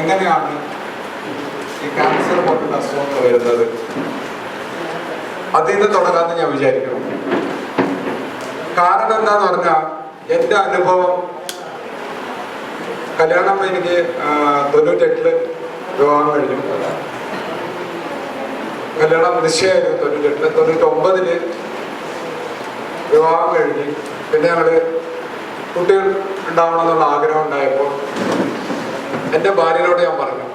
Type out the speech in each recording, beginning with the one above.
എങ്ങനെയാണ് ഈ ക്യാൻസർ പോലുള്ള അസുഖങ്ങൾ വരുന്നത്? അതിൽ നിന്ന് തുടങ്ങാമെന്ന് ഞാൻ വിചാരിക്കുന്നു. കാരണം എന്താന്ന് പറഞ്ഞാൽ എന്റെ അനുഭവം കല്യാണം എനിക്ക് തൊണ്ണൂറ്റെട്ടിൽ വിവാഹം കഴിഞ്ഞു. കല്യാണം നിശ്ചയമായിരുന്നു തൊണ്ണൂറ്റെട്ടിൽ. തൊണ്ണൂറ്റൊമ്പതിൽ വിവാഹം കഴിഞ്ഞ് പിന്നെ ഞങ്ങൾ കുട്ടികൾ ഉണ്ടാവണമെന്നുള്ള ആഗ്രഹം ഉണ്ടായപ്പോൾ എന്റെ ഭാര്യനോട് ഞാൻ പറഞ്ഞു.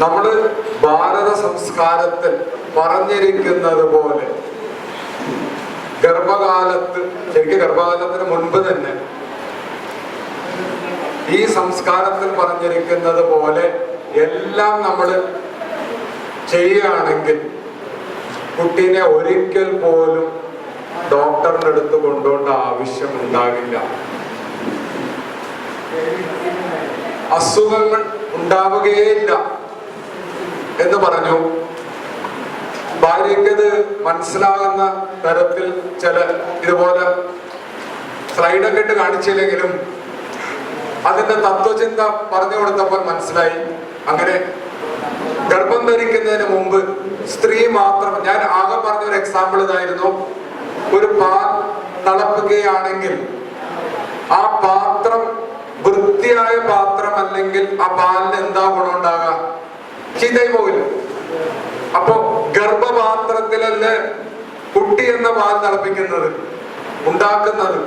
നമ്മൾ ഭാരത സംസ്കാരത്തിൽ പറഞ്ഞിരിക്കുന്നത് പോലെ ഗർഭകാലത്ത് ശരിക്കും ഗർഭകാലത്തിന് മുൻപ് തന്നെ ഈ സംസ്കാരത്തിൽ പറഞ്ഞിരിക്കുന്നത് പോലെ എല്ലാം നമ്മൾ ചെയ്യുകയാണെങ്കിൽ കുട്ടീനെ ഒരിക്കൽ പോലും ഡോക്ടറിന്റെ അടുത്ത് കൊണ്ടുപോകേണ്ട ആവശ്യം ഉണ്ടാകില്ല അസുഖങ്ങൾ ഉണ്ടാവുകയില്ല എന്ന് പറഞ്ഞു. ഭാര്യക്കത് മനസ്സിലാകുന്ന തരത്തിൽ ചില ഇതുപോലെ സ്ലൈഡൊക്കെ ഇട്ട് കാണിച്ചില്ലെങ്കിലും അതിന്റെ തത്വചിന്ത പറഞ്ഞു കൊടുത്തപ്പോൾ മനസ്സിലായി. അങ്ങനെ ഗർഭം ധരിക്കുന്നതിന് മുമ്പ് സ്ത്രീ മാത്രം ഞാൻ ആകെ പറഞ്ഞ ഒരു എക്സാമ്പിൾ ഇതായിരുന്നു. ഒരു പാൽ തിളപ്പിക്കുകയാണെങ്കിൽ ആ പാത്രം വൃത്തിയായ പാത്രം അല്ലെങ്കിൽ ആ പാലിന് എന്താ ഗുണമുണ്ടാക ചിന്തയിൽ പോകില്ല അപ്പൊ ഗർഭപാത്രത്തിലല്ലേ കുട്ടി എന്ന പാൽ തിളപ്പിക്കുന്നത്? ഉണ്ടാക്കുന്നത്.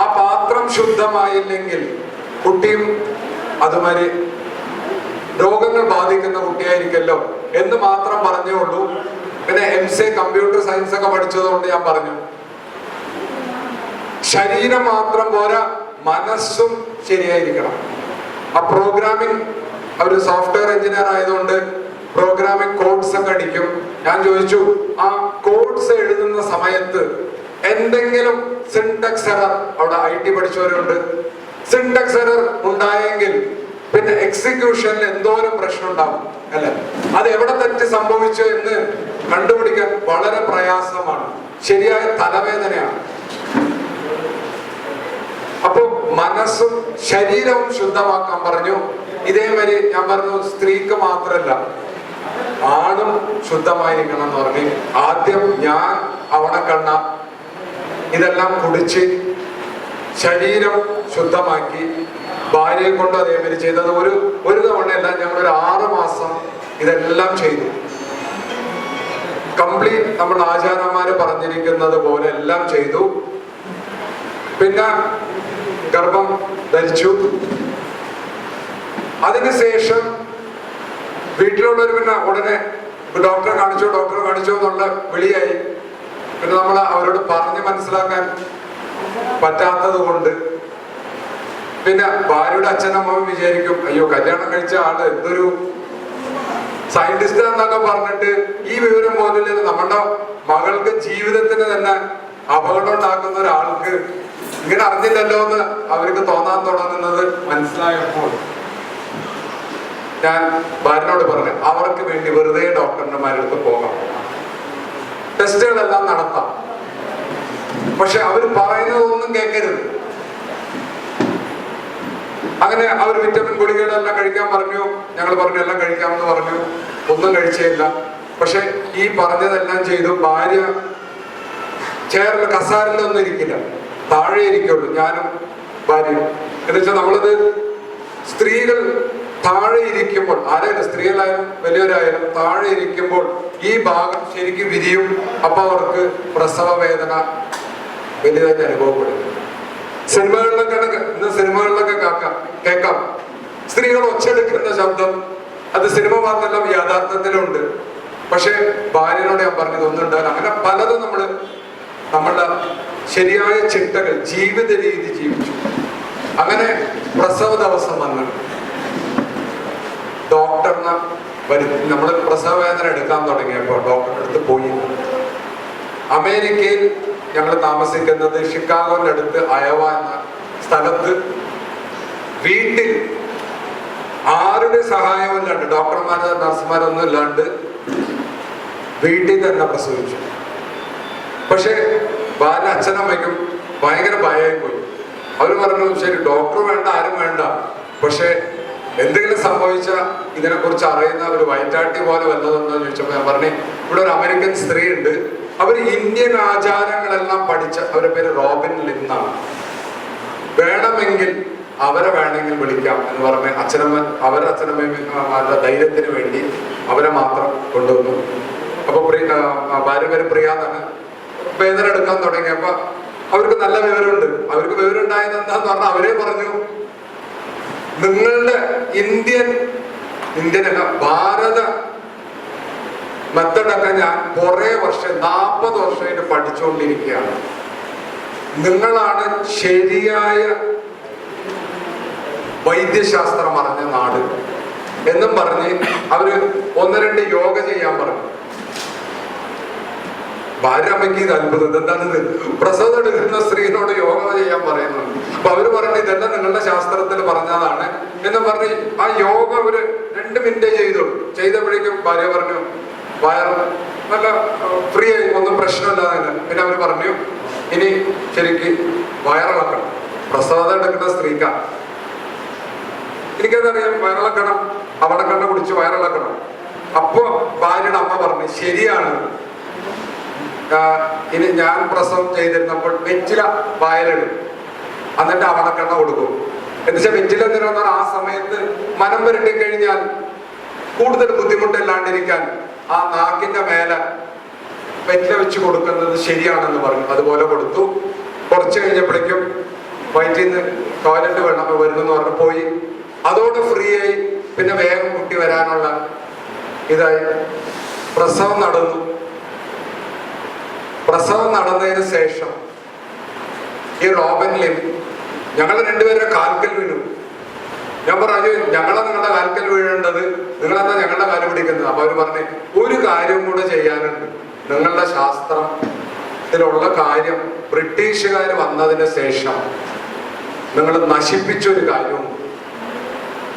ആ പാത്രം ശുദ്ധമായില്ലെങ്കിൽ കുട്ടിയും അതുമാതിരി രോഗങ്ങൾ ബാധിക്കുന്ന കുട്ടിയായിരിക്കല്ലോ എന്ന് മാത്രം പറഞ്ഞേ ഉള്ളൂ. പിന്നെ എം സി കമ്പ്യൂട്ടർ സയൻസ് ഒക്കെ പഠിച്ചതുകൊണ്ട് ഞാൻ പറഞ്ഞു. ശരീരം മാത്രം പോരാ. മനസ്സും ശരിയായിരിക്കണം. ആ പ്രോഗ്രാമിംഗ് ഒരു സോഫ്റ്റ്വെയർ എഞ്ചിനീയർ ആയതുകൊണ്ട് പ്രോഗ്രാമിംഗ് കോഡ്സ് ഒക്കെ അടിക്കും. ഞാൻ ചോദിച്ചു ആ കോഡ്സ് എഴുതുന്ന സമയത്ത് എന്തെങ്കിലും സിൻടെക്സ് എറർ അവിടെ ഐ ടി പഠിച്ചവരുണ്ട്? സിൻടെക്സ് എറർ ഉണ്ടായെങ്കിൽ പിന്നെ എക്സിക്യൂഷനിൽ എന്തോരം പ്രശ്നം ഉണ്ടാവും അല്ലെ? അത് എവിടെ തെറ്റ് സംഭവിച്ചു എന്ന് കണ്ടുപിടിക്കാൻ വളരെ പ്രയാസമാണ്. ശരിയായ തലവേദനയാണ് അപ്പൊ മനസ്സും ശരീരവും ശുദ്ധമാക്കാൻ പറഞ്ഞു. ഇതേമാതിരി ഞാൻ പറഞ്ഞു സ്ത്രീക്ക് മാത്രല്ല ആണും ശുദ്ധമായിരിക്കണം എന്ന് പറഞ്ഞു. ആദ്യം ഞാൻ അവളെ കണ്ണ ഇതെല്ലാം കുടിച്ച് ശരീരം ശുദ്ധമാക്കി ഭാര്യയെ കൊണ്ട് അതേമാതിരി ചെയ്തത് ഒരു ഒരു തവണയല്ല ഞങ്ങൾ ഒരു ആറ് മാസം ഇതെല്ലാം ചെയ്തു. കംപ്ലീറ്റ് നമ്മൾ ആചാര്യന്മാര് പറഞ്ഞിരിക്കുന്നത് പോലെ എല്ലാം ചെയ്തു. പിന്നെ ഗർഭം ധരിച്ചു. അതിനുശേഷം വീട്ടിലുള്ളവർ പിന്നെ ഉടനെ ഡോക്ടറെ കാണിച്ചോ ഡോക്ടറെ കാണിച്ചു എന്നുള്ള വിളിയായി. പിന്നെ നമ്മൾ അവരോട് പറഞ്ഞ് മനസ്സിലാക്കാൻ പറ്റാത്തത് കൊണ്ട് പിന്നെ ഭാര്യയുടെ അച്ഛനമ്മ വിചാരിക്കും അയ്യോ കല്യാണം കഴിച്ച ആൾ എന്തൊരു സയന്റിസ്റ്റ് എന്നൊക്കെ പറഞ്ഞിട്ട് ഈ വിവരം പോലില്ല നമ്മുടെ മകൾക്ക് ജീവിതത്തിന് തന്നെ അപകടം ഉണ്ടാക്കുന്ന ഒരാൾക്ക് ഇങ്ങനെ അറിഞ്ഞില്ലല്ലോ എന്ന് അവർക്ക് തോന്നാൻ തുടങ്ങുന്നത് മനസ്സിലായപ്പോൾ ഞാൻ ഭാര്യനോട് പറഞ്ഞു അവർക്ക് വേണ്ടി വെറുതെ ഡോക്ടർമാരെടുത്ത് പോകാം. ടെസ്റ്റുകളെല്ലാം നടത്താം. പക്ഷെ അവർ പറയുന്നതൊന്നും കേൾക്കരുത് അങ്ങനെ അവർ വിറ്റമിൻ ഗുളികകളെല്ലാം കഴിക്കാൻ പറഞ്ഞു. ഞങ്ങൾ പറഞ്ഞു എല്ലാം കഴിക്കാമെന്ന് പറഞ്ഞു. ഒന്നും കഴിച്ചേയില്ല. പക്ഷെ ഈ പറഞ്ഞതെല്ലാം ചെയ്തു. ഭാര്യ ചെയറിൽ കസാരിലൊന്നും ഇരിക്കില്ല. താഴെ ഇരിക്കുള്ളൂ ഞാനും ഭാര്യയും. എന്ന് വെച്ചാൽ നമ്മളത് സ്ത്രീകൾ താഴെ ഇരിക്കുമ്പോൾ ആരായാലും സ്ത്രീകളായാലും വലിയവരായാലും താഴെ ഇരിക്കുമ്പോൾ ഈ ഭാഗം ശരിക്കും വിരിയും അപ്പൊ അവർക്ക് പ്രസവ വേദന വലിയതായിട്ട് അനുഭവപ്പെടും. സിനിമകളിലൊക്കെ ഇന്ന് സിനിമകളിലൊക്കെ കേൾക്കാം കേൾക്കാം. സ്ത്രീകൾ ഒച്ചെടുക്കുന്ന ശബ്ദം അത് സിനിമ മാത്രമല്ല യാഥാർത്ഥ്യത്തിലുണ്ട്. പക്ഷെ ഭാര്യനോട് ഞാൻ പറഞ്ഞത് ഒന്നുണ്ടാവില്ല. അങ്ങനെ പലതും നമ്മൾ നമ്മളുടെ ശരിയായ ചിട്ടകൾ ജീവിത രീതി ജീവിച്ചു. അങ്ങനെ പ്രസവ ദിവസം വന്ന്. ഡോക്ടറിനെ വരു നമ്മൾ പ്രസവ വേദന എടുക്കാൻ തുടങ്ങിയപ്പോൾ ഡോക്ടറിന്റെ അടുത്ത് പോയി. അമേരിക്കയിൽ ഞങ്ങൾ താമസിക്കുന്നത് ഷിക്കാഗോന്റെ അടുത്ത് അയവ എന്ന സ്ഥലത്ത്. വീട്ടിൽ ആരുടെ സഹായവും ഇല്ലാണ്ട് ഡോക്ടർമാരോ നഴ്സുമാരൊന്നും ഇല്ലാണ്ട് വീട്ടിൽ തന്നെ പ്രസവിച്ചു. പക്ഷേ ഭാര്യ അച്ഛനമ്മയ്ക്കും ഭയങ്കര ഭയമായി പോയി അവർ പറഞ്ഞു ശരി ഡോക്ടർ വേണ്ട ആരും വേണ്ട. പക്ഷെ എന്തെങ്കിലും സംഭവിച്ച ഇതിനെക്കുറിച്ച് അറിയുന്ന ഒരു വയറ്റാട്ടി പോലെ വന്നതെന്ന് ചോദിച്ചപ്പോൾ ഞാൻ പറഞ്ഞു ഇവിടെ ഒരു അമേരിക്കൻ സ്ത്രീ ഉണ്ട് അവർ ഇന്ത്യൻ ആചാരങ്ങളെല്ലാം പഠിച്ച അവരുടെ പേര് റോബിൻ ലിന്നാണ് വേണമെങ്കിൽ അവരെ വേണമെങ്കിൽ വിളിക്കാം എന്ന് പറഞ്ഞ് അച്ഛനമ്മ അവരെ അച്ഛനമ്മമാരുടെ ധൈര്യത്തിന് വേണ്ടി അവരെ മാത്രം കൊണ്ടുവന്നു. അപ്പൊ പ്രിയ ഭാര്യ പേര് പ്രിയ എന്നാണ്. വേദന എടുക്കാൻ തുടങ്ങിയപ്പോ അവർക്ക് നല്ല വിവരമുണ്ട്. അവർക്ക് വിവരം ഉണ്ടായത് എന്താന്ന് പറഞ്ഞാൽ അവരെ പറഞ്ഞു. നിങ്ങളുടെ ഇന്ത്യൻ ഇന്ത്യൻ അല്ല ഭാരത മെത്തഡൊക്കെ ഞാൻ കുറെ വർഷം നാൽപ്പത് വർഷമായിട്ട് പഠിച്ചുകൊണ്ടിരിക്കുകയാണ്. നിങ്ങളാണ് ശരിയായ വൈദ്യശാസ്ത്രം അറിഞ്ഞ നാട് എന്നും പറഞ്ഞ് അവർ ഒന്ന് രണ്ട് യോഗ ചെയ്യാൻ പറഞ്ഞു. ഭാര്യ അമ്മയ്ക്ക് ഇത് അത്ഭുതം. എന്താണിത് പ്രസവം എടുക്കുന്ന സ്ത്രീനോട് യോഗ ചെയ്യാൻ പറയുന്നു അപ്പൊ അവർ പറഞ്ഞു ഇതെല്ലാം നിങ്ങളുടെ ശാസ്ത്രത്തിൽ പറഞ്ഞതാണ് എന്ന് പറഞ്ഞ് ആ യോഗ അവർ രണ്ട് മിനിറ്റ് ചെയ്തു. ചെയ്തപ്പോഴേക്കും ഭാര്യ പറഞ്ഞു വയർ നല്ല ഫ്രീ ആയി ഒന്നും പ്രശ്നമില്ലാതെ പിന്നെ അവർ പറഞ്ഞു ഇനി ശരിക്ക് വയറിളക്കണം പ്രസവത എടുക്കുന്ന സ്ത്രീക്ക. എനിക്കതറിയാം വയറിളക്കണം അവിടെ കണ്ണ കുടിച്ച് വയറിളക്കണം അപ്പോ ഭാര്യയുടെ അമ്മ പറഞ്ഞു ശരിയാണ്. ഇനി ഞാൻ പ്രസവം ചെയ്തിരുന്നപ്പോൾ വെറ്റില വയലിടും. എന്നിട്ട് അവണക്കെണ്ണ കൊടുക്കും. എന്നുവെച്ചാൽ വെറ്റില എന്തിനാ ആ സമയത്ത് മനം പുരട്ടി കഴിഞ്ഞാൽ കൂടുതൽ ബുദ്ധിമുട്ടില്ലാണ്ടിരിക്കാൻ ആ നാക്കിന്റെ മേലെ വെറ്റില വെച്ച് കൊടുക്കുന്നത് ശരിയാണെന്ന് പറഞ്ഞു. അതുപോലെ കൊടുത്തു. കുറച്ച് കഴിഞ്ഞപ്പോഴേക്കും വയറ്റിൽ നിന്ന് ടോയ്ലറ്റ് വേണം വരുന്നെന്ന് പറഞ്ഞു പോയി. അതോടെ ഫ്രീ ആയി പിന്നെ വേഗം കുട്ടി വരാനുള്ള ഇതായി. പ്രസവം നടന്നു. പ്രസവം നടന്നതിന് ശേഷം ഈ റോബനിലും ഞങ്ങൾ രണ്ടുപേരുടെ കാൽക്കൽ വീണു. ഞാൻ പറഞ്ഞു ഞങ്ങളെ നിങ്ങളുടെ കാൽക്കൽ വീഴേണ്ടത്? നിങ്ങളെന്താ ഞങ്ങളുടെ കാൽ പിടിക്കുന്നത്? അപ്പൊ അവർ പറഞ്ഞു ഒരു കാര്യം കൂടെ ചെയ്യാനുണ്ട്. നിങ്ങളുടെ ശാസ്ത്രത്തിലുള്ള കാര്യം ബ്രിട്ടീഷുകാർ വന്നതിന് ശേഷം നിങ്ങൾ നശിപ്പിച്ച കാര്യമുണ്ട്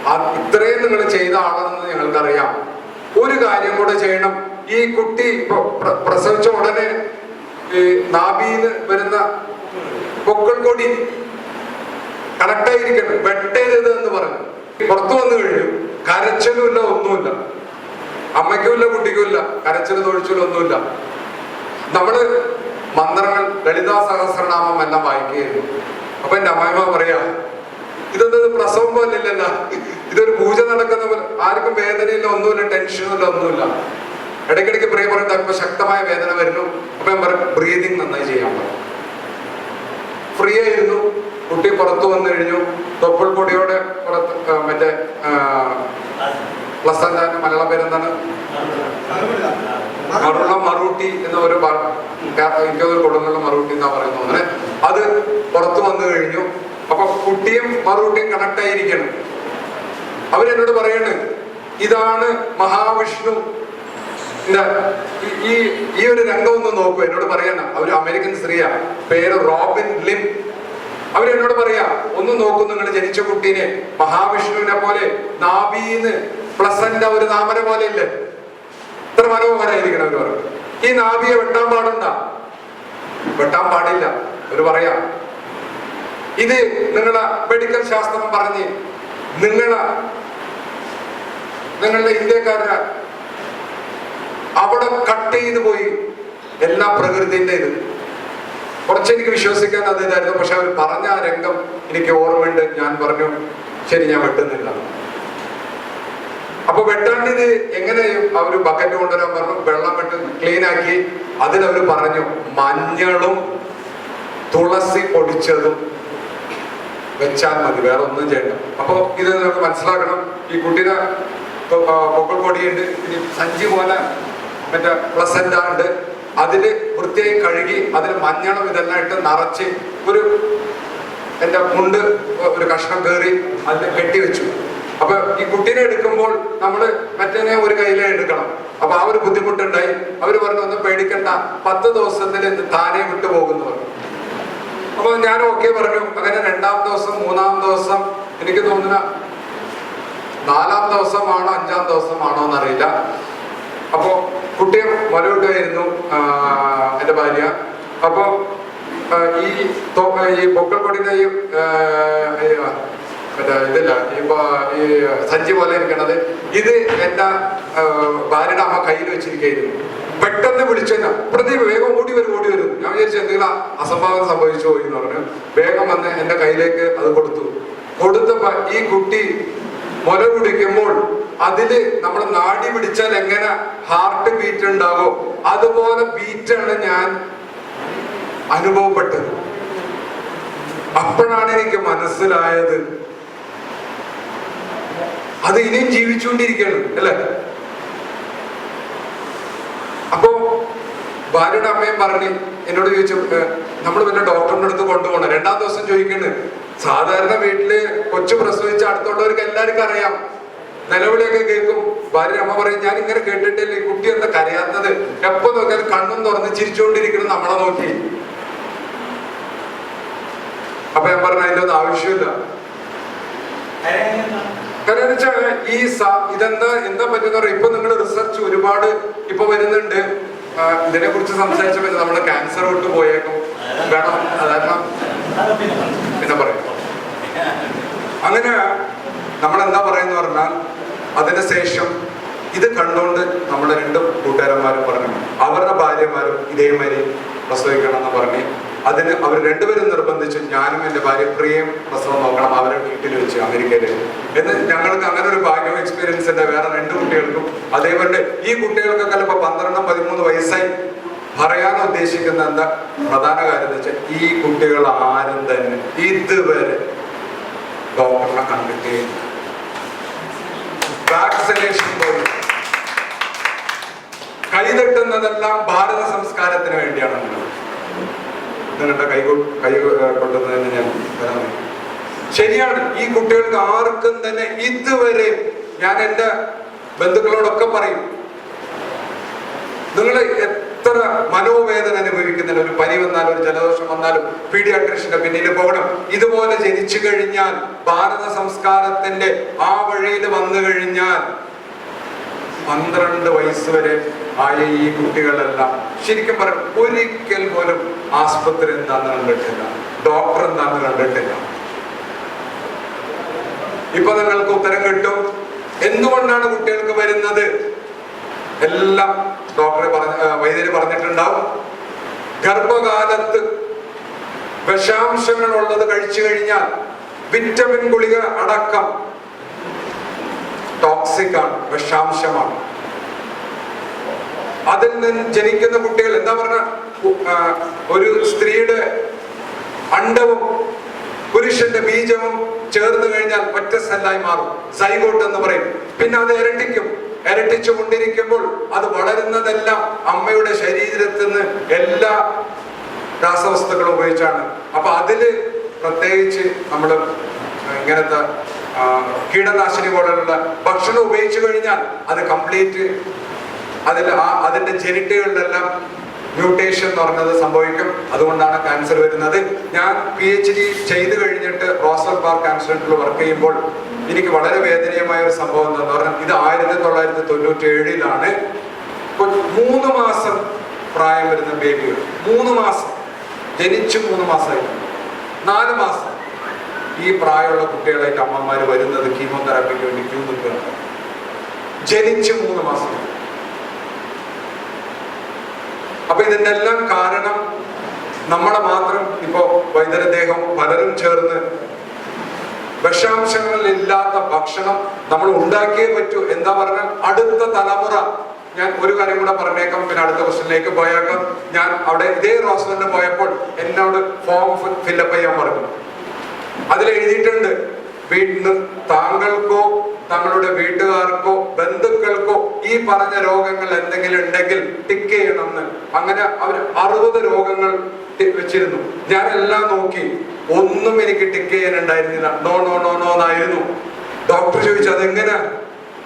ആ ഇത്രയും നിങ്ങൾ ചെയ്ത ആളാണെന്ന് ഞങ്ങൾക്കറിയാം. ഒരു കാര്യം കൂടെ ചെയ്യണം. ഈ കുട്ടി പ്രസവിച്ച ഉടനെ ഈ വരുന്ന പൊക്കൾ കൊടി കറക്റ്റായിരിക്കണം. വെട്ടരുത് എന്ന് പറഞ്ഞു പുറത്തു വന്നു കഴിഞ്ഞു. കരച്ചിലുമില്ല ഒന്നുമില്ല. അമ്മയ്ക്കുമില്ല കുട്ടിക്കുമില്ല കരച്ചിൽ തൊഴിച്ചിലും ഒന്നുമില്ല. നമ്മൾ മന്ത്രങ്ങൾ ലളിതാ സഹസ്രനാമം എല്ലാം വായിക്കുകയായിരുന്നു. അപ്പൊ എന്റെ അമ്മായിമ്മ പറയാ ഇതൊന്നും പ്രസവം പോലെ ഇല്ലല്ല ഇതൊരു പൂജ നടക്കുന്ന പോലെ ആർക്കും വേദനയില്ല ഒന്നുമില്ല ടെൻഷനില്ല ഒന്നുമില്ല. ഇടയ്ക്കിടയ്ക്ക് പ്രിയ ഇപ്പൊ ശക്തമായ വേദന വരുന്നു. അപ്പൊ ഞാൻ പറയും ബ്രീതിങ് നന്നായി ചെയ്യാൻ പറയും ഫ്രീ ആയിരുന്നു. കുട്ടി പുറത്തു വന്നു കഴിഞ്ഞു. തൊപ്പിൾ പൊടിയോടെ പുറത്ത് മറ്റേ പ്ലസ് അഞ്ചാന്റെ മലയാള പേരെന്താണ്? മറുള്ള മറൂട്ടി എന്ന ഒരു എനിക്കതൊരു കൊടുങ്ങുള്ള മറൂട്ടി എന്നാ പറയുന്നത് അങ്ങനെ അത് പുറത്തു വന്നു കഴിഞ്ഞു. അപ്പൊ കുട്ടിയും മറൂട്ടിയും കണക്ട് ആയിരിക്കണം. അവരെന്നോട് പറയാണ് ഇതാണ് മഹാവിഷ്ണു. ഇല്ല, ഈ- ഈ ഒരു രംഗം ഒന്ന് നോക്കൂ. എന്നോട് പറയണം അവർ അമേരിക്കൻ സ്ത്രീയാ. പേര് റോബിൻ ലിം. അവരെന്നോട് പറയാ ഒന്ന് നോക്കൂ നിങ്ങൾ ജനിച്ച കുട്ടീനെ. മഹാവിഷ്ണുവിനെ പോലെ നാഭീന്ന് പ്ലസന്റെ ഒരു താമര പോലെ ഇല്ലേ? ഇത്ര മനോഹരായിരിക്കണം അവർ പറഞ്ഞു. ഈ നാബിയെ വെട്ടാൻ പാടണ്ട വെട്ടാൻ പാടില്ല. ഒരു പറയാ ഇത് നിങ്ങളെ മെഡിക്കൽ ശാസ്ത്രം പറഞ്ഞ് നിങ്ങളെ നിങ്ങളുടെ ഇന്ത്യക്കാരുടെ കട്ട് ചെയ്ത് പോയി. എല്ലാ പ്രകൃതിന്റെ ഇത്. കുറച്ച് എനിക്ക് വിശ്വസിക്കാൻ അത് ഇതായിരുന്നു. പക്ഷെ അവർ പറഞ്ഞ ആ രംഗം എനിക്ക് ഓർമ്മയുണ്ട്. ഞാൻ പറഞ്ഞു ശരി ഞാൻ വെട്ടുന്നില്ല. അപ്പൊ വെട്ടാണ്ട് ഇത് എങ്ങനെ അവർ ബക്കറ്റ് കൊണ്ടുവരാൻ പറഞ്ഞു? വെള്ളം വെട്ട് ക്ലീൻ ആക്കി. അതിലവർ പറഞ്ഞു മഞ്ഞളും തുളസി പൊടിച്ചതും വെച്ചാൽ മതി. വേറെ ഒന്നും ചെയ്യണ്ട. അപ്പൊ ഇത് നമുക്ക് മനസ്സിലാക്കണം. ഈ കുട്ടീനെ പൊക്കൾ പൊടിയുണ്ട് ഇനി സഞ്ചി പോലെ മറ്റേ പ്ലസന്റ് ഉണ്ട്. അതിൽ വൃത്തിയായി കഴുകി അതിൽ മഞ്ഞളും ഇതെല്ലാം ഇട്ട് നിറച്ച് ഒരു എന്റെ മുണ്ട് ഒരു കഷ്ണം കയറി അതിൽ കെട്ടിവെച്ചു അപ്പൊ ഈ കുട്ടീനെ എടുക്കുമ്പോൾ നമ്മൾ മറ്റേനെ ഒരു കയ്യിലേ എടുക്കണം. അപ്പൊ ആ ഒരു ബുദ്ധിമുട്ടുണ്ടായി. അവർ പറഞ്ഞു ഒന്നും പേടിക്കണ്ട. പത്ത് ദിവസത്തിൽ താനെ വിട്ടുപോകുന്നു അപ്പൊ ഞാൻ ഓക്കെ പറഞ്ഞു. അങ്ങനെ രണ്ടാം ദിവസം മൂന്നാം ദിവസം എനിക്ക് തോന്നുന്ന നാലാം ദിവസമാണോ അഞ്ചാം ദിവസമാണോ എന്നറിയില്ല. അപ്പോ കുട്ടിയെ മുലവിട്ടായിരുന്നു എന്റെ ഭാര്യ. അപ്പോൾ ഈ ഈ പൊക്കൾ ഈ ഈ, മറ്റേ ഇതില്ല ഈ സഞ്ചി പോലെ ഇരിക്കണത്. ഇത് എന്റെ ആ, ഭാര്യയുടെ അമ്മ കയ്യിൽ വെച്ചിരിക്കുകയായിരുന്നു. പെട്ടെന്ന് വിളിച്ചെന്ന പ്രതി വേഗം ഓടി വരും ഓടി വരും. ഞാൻ വിചാരിച്ചു എന്തെങ്കിലും അസംഭാവന സംഭവിച്ചു പോയി എന്ന് പറഞ്ഞു. വേഗം വന്ന് എന്റെ കയ്യിലേക്ക് അത് കൊടുത്തു. കൊടുത്തപ്പോൾ ഈ കുട്ടി മുല കുടിക്കുമ്പോൾ അതിൽ നമ്മൾ നാടി പിടിച്ചാൽ എങ്ങനെ ഹാർട്ട് ബീറ്റ് ഉണ്ടാവോ അതുപോലെ ബീറ്റാണ് ഞാൻ അനുഭവപ്പെട്ടത്. അപ്പോഴാണ് എനിക്ക് മനസ്സിലായത്. അത് ഇനിയും ജീവിച്ചുകൊണ്ടിരിക്കുകയാണ് അല്ലേ? അപ്പോ ഭാര്യയുടെ അമ്മയും പറഞ്ഞു എന്നോട് ചോദിച്ചു നമ്മൾ പിന്നെ ഡോക്ടറിന്റെ അടുത്ത് കൊണ്ടുപോകണം. രണ്ടാം ദിവസം ചോദിക്കണ് സാധാരണ വീട്ടിൽ കൊച്ചു പ്രസവിച്ച അടുത്തുള്ളവർക്ക് എല്ലാവർക്കും അറിയാം. നിലവിളിയൊക്കെ കേൾക്കും. ഭാര്യ അമ്മ പറയും ഞാൻ ഇങ്ങനെ കേട്ടിട്ടില്ല കുട്ടി എന്താ കരയാത്തത്? എപ്പോ നോക്കിയാൽ കണ്ണും തുറന്ന് ചിരിച്ചുകൊണ്ടിരിക്കണം നമ്മളെ നോക്കി. അപ്പൊ ഞാൻ പറഞ്ഞ അതിന്റെ ഒന്നും ആവശ്യമില്ല. കാരണം വെച്ചാൽ ഈ ഇതെന്താ എന്താ പറ്റുന്ന പറയാ ഇപ്പൊ നിങ്ങൾ റിസർച്ച് ഒരുപാട് ഇപ്പൊ വരുന്നുണ്ട്. ഇതിനെ കുറിച്ച് സംസാരിച്ചപ്പോ നമ്മൾ ക്യാൻസർ വിട്ടു പോയേക്കും. വേണം അതാരണം. പിന്നെ പറയും. അങ്ങനെ നമ്മൾ എന്താ പറയുന്ന പറഞ്ഞാൽ അതിനുശേഷം ഇത് കണ്ടുകൊണ്ട് നമ്മുടെ രണ്ട് കൂട്ടുകാരന്മാരും പറഞ്ഞു അവരുടെ ഭാര്യമാരും ഇതേമാതിരി പ്രസവിക്കണം എന്ന് പറഞ്ഞ് അതിന് അവർ രണ്ടുപേരും നിർബന്ധിച്ച് ഞാനും എന്റെ ഭാര്യ പ്രിയം പ്രസവം നോക്കണം അവരെ വീട്ടിൽ വെച്ച് അമേരിക്കയിൽ എന്ന് ഞങ്ങൾക്ക് അങ്ങനെ ഒരു ഭാഗ്യം എക്സ്പീരിയൻസ് ഉണ്ട് വേറെ രണ്ട് കുട്ടികൾക്കും അതേപോലെ ഈ കുട്ടികൾക്കൊക്കെ ഇപ്പൊ പന്ത്രണ്ടും പതിമൂന്ന് വയസ്സായി പറയാൻ ഉദ്ദേശിക്കുന്ന എന്താ പ്രധാന കാര്യം എന്ന് വെച്ചാൽ ഈ കുട്ടികൾ ആരും തന്നെ ഇതുവരെ ഡോക്ടറിനെ കണ്ടിട്ടേ വാക്സിനേഷൻ പോലും കൈതട്ടുന്നതെല്ലാം ഭാരത സംസ്കാരത്തിന് വേണ്ടിയാണ് നിങ്ങളുടെ കൈ കൈ ഏർ കൊട്ടുന്നതിന് ഞാൻ പറയാം ശരിയാണ് ഈ കുട്ടികൾക്ക് ആർക്കും തന്നെ ഇതുവരെ ഞാൻ എന്റെ ബന്ധുക്കളോടൊക്കെ പറയും. നിങ്ങൾ എത്ര മനോവേദന അനുഭവിക്കുന്നില്ല ഒരു പനി വന്നാലും ഒരു ജലദോഷം വന്നാലും പീഡിയാട്രിഷന്റെ പിന്നിൽ പോകണം. ഇതുപോലെ ജനിച്ചു കഴിഞ്ഞാൽ ഭാരത സംസ്കാരത്തിന്റെ ആ വഴിയിൽ വന്നു കഴിഞ്ഞാൽ പന്ത്രണ്ട് വയസ്സ് വരെ ആയ ഈ കുട്ടികളെല്ലാം ശരിക്കും പറയും ഒരിക്കൽ പോലും ആസ്പത്രി എന്താന്ന് കണ്ടിട്ടില്ല ഡോക്ടർ എന്താന്ന് കണ്ടിട്ടില്ല. ഇപ്പൊ നിങ്ങൾക്ക് ഉത്തരം കിട്ടും. എന്തുകൊണ്ടാണ് കുട്ടികൾക്ക് വരുന്നത്? എല്ലാം ഡോക്ടറെ പറഞ്ഞ വൈദ്യര് പറഞ്ഞിട്ടുണ്ടാവും. ഗർഭകാലത്ത് വിഷാംശങ്ങൾ ഉള്ളത് കഴിച്ചു കഴിഞ്ഞാൽ വിറ്റമിൻ ഗുളിക അടക്കം ടോക്സിക് ആണ് വിഷാംശമാണ്. അതിൽ നിന്ന് ജനിക്കുന്ന കുട്ടികൾ എന്താ പറഞ്ഞ ഒരു സ്ത്രീയുടെ അണ്ടവും പുരുഷന്റെ ബീജവും ചേർന്ന് കഴിഞ്ഞാൽ ഒറ്റ സെല്ലായി മാറും. സൈഗോട്ട് എന്ന് പറയും. പിന്നെ അത് ഇരട്ടിക്കും. ഇരട്ടിച്ചു കൊണ്ടിരിക്കുമ്പോൾ അത് വളരുന്നതെല്ലാം അമ്മയുടെ ശരീരത്തിൽ നിന്ന് എല്ലാ രാസവസ്തുക്കളും ഉപയോഗിച്ചാണ്. അപ്പൊ അതിൽ പ്രത്യേകിച്ച് നമ്മൾ ഇങ്ങനത്തെ കീടനാശിനി പോലുള്ള ഭക്ഷണം ഉപയോഗിച്ചു കഴിഞ്ഞാൽ അത് കംപ്ലീറ്റ് അതിൽ ആ അതിന്റെ ജെനിറ്റുകളിലെല്ലാം മ്യൂട്ടേഷൻ എന്ന് പറഞ്ഞത് സംഭവിക്കും. അതുകൊണ്ടാണ് ക്യാൻസർ വരുന്നത്. ഞാൻ പി എച്ച് ഡി ചെയ്ത് കഴിഞ്ഞിട്ട് റോസൽ പാർക്ക് ക്യാൻസർ വർക്ക് ചെയ്യുമ്പോൾ എനിക്ക് വളരെ വേദനീയമായ ഒരു സംഭവം എന്ന് പറഞ്ഞാൽ ഇത് ആയിരത്തി തൊള്ളായിരത്തി തൊണ്ണൂറ്റി ഏഴിലാണ് മൂന്ന് മാസം പ്രായം വരുന്ന ബേബികൾ മൂന്ന് മാസം. ജനിച്ച് മൂന്ന് മാസമായി. നാല് മാസം. ഈ പ്രായമുള്ള കുട്ടികളായിട്ട് അമ്മമാർ വരുന്നത് കീമോതെറാപ്പിക്ക് വേണ്ടി ക്യൂ നിൽക്കുകയാണ്. ജനിച്ച് മൂന്ന് മാസം. അപ്പൊ ഇതിന്റെ എല്ലാം കാരണം നമ്മളെ മാത്രം ഇപ്പോ വൈദ്യരദ്ദേഹം പലരും ചേർന്ന് വിഷാംശങ്ങളിൽ ഇല്ലാത്ത ഭക്ഷണം നമ്മൾ ഉണ്ടാക്കിയേ പറ്റൂ. എന്താ പറഞ്ഞാൽ അടുത്ത തലമുറ ഞാൻ ഒരു കാര്യം കൂടെ പറഞ്ഞേക്കാം പിന്നെ അടുത്ത ക്വസ്റ്റിനിലേക്ക് പോയേക്കാം. ഞാൻ അവിടെ ഇതേ റോസ്ലൻഡ് പോയപ്പോൾ എന്നോട് ഫോം ഫില്ലപ്പ് ചെയ്യാൻ പറഞ്ഞു. അതിൽ എഴുതിയിട്ടുണ്ട് വീട്ടിന് താങ്കൾക്കോ തങ്ങളുടെ വീട്ടുകാർക്കോ ബന്ധുക്കൾക്കോ ഈ പറഞ്ഞ രോഗങ്ങൾ എന്തെങ്കിലും ഉണ്ടെങ്കിൽ ടിക്ക് ചെയ്യണമെന്ന്. അങ്ങനെ അവർ അറുപത് രോഗങ്ങൾ വെച്ചിരുന്നു. ഞാൻ എല്ലാം നോക്കി. ഒന്നും എനിക്ക് ടിക്ക് ചെയ്യാനുണ്ടായിരുന്നില്ല. നോ നോ നോ നോ എന്നായിരുന്നു. ഡോക്ടർ ചോദിച്ചു അതെങ്ങനെ?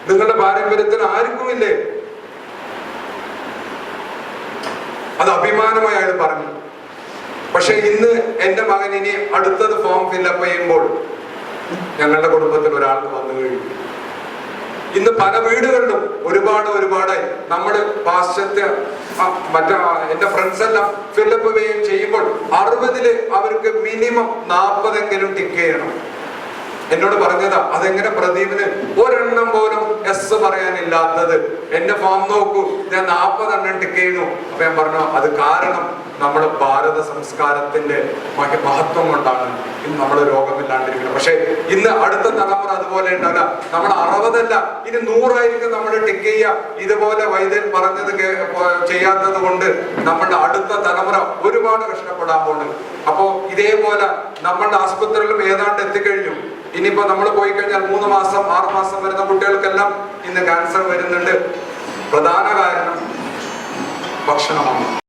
നിങ്ങളുടെ പാരമ്പര്യത്തിന് ആർക്കും ഇല്ലേ അത് അഭിമാനമായി അയാൾ പറഞ്ഞു. പക്ഷെ ഇന്ന് എന്റെ മകൻ ഇനി അടുത്തത് ഫോം ഫില്ലപ്പ് ചെയ്യുമ്പോൾ ഞങ്ങളുടെ കുടുംബത്തിൽ ഒരാൾക്ക് വന്നു കഴിഞ്ഞു. ഇന്ന് പല വീടുകളിലും ഒരുപാട് ഒരുപാട് നമ്മൾ പാശ്ചാത്യ മറ്റേ എന്റെ ഫ്രണ്ട്സ് എല്ലാം ഫില്ലപ്പ് ചെയ്യുമ്പോൾ അറുപതിൽ അവർക്ക് മിനിമം നാൽപ്പതെങ്കിലും ടിക്ക് ചെയ്യണം. എന്നോട് പറഞ്ഞതാ അതെങ്ങനെ പ്രദീപിന് ഒരെണ്ണം പോലും എസ് പറയാനില്ലാത്തത്? എന്റെ ഫോം നോക്കൂ ഞാൻ നാൽപ്പതെണ്ണം ടിക്ക് ചെയ്യുന്നു. അപ്പൊ ഞാൻ പറഞ്ഞു അത് കാരണം നമ്മുടെ ഭാരത സംസ്കാരത്തിന്റെ മഹ- മഹത്വം കൊണ്ടാണ് ഇന്ന് നമ്മൾ രോഗമില്ലാണ്ടിരിക്കുന്നത്. പക്ഷെ ഇന്ന് അടുത്ത തലമുറ അതുപോലെ ഉണ്ടാവില്ല. നമ്മൾ അറുപതല്ല ഇനി നൂറായിരിക്കും നമ്മൾ ടിക്ക് ചെയ്യുക. ഇതുപോലെ വൈദ്യൻ പറഞ്ഞത് ചെയ്യാത്തത് കൊണ്ട് നമ്മളുടെ അടുത്ത തലമുറ ഒരുപാട് കഷ്ടപ്പെടാൻ പോകുന്നു അപ്പോ ഇതേപോലെ നമ്മളുടെ ആസ്പത്രിയിലും ഏതാണ്ട് എത്തിക്കഴിഞ്ഞു. ഇനിയിപ്പോ നമ്മൾ പോയി കഴിഞ്ഞാൽ മൂന്ന് മാസം ആറ് മാസം വരുന്ന കുട്ടികൾക്കെല്ലാം ഇന്ന് ക്യാൻസർ വരുന്നുണ്ട്. പ്രധാന കാരണം ഭക്ഷണമാണ്.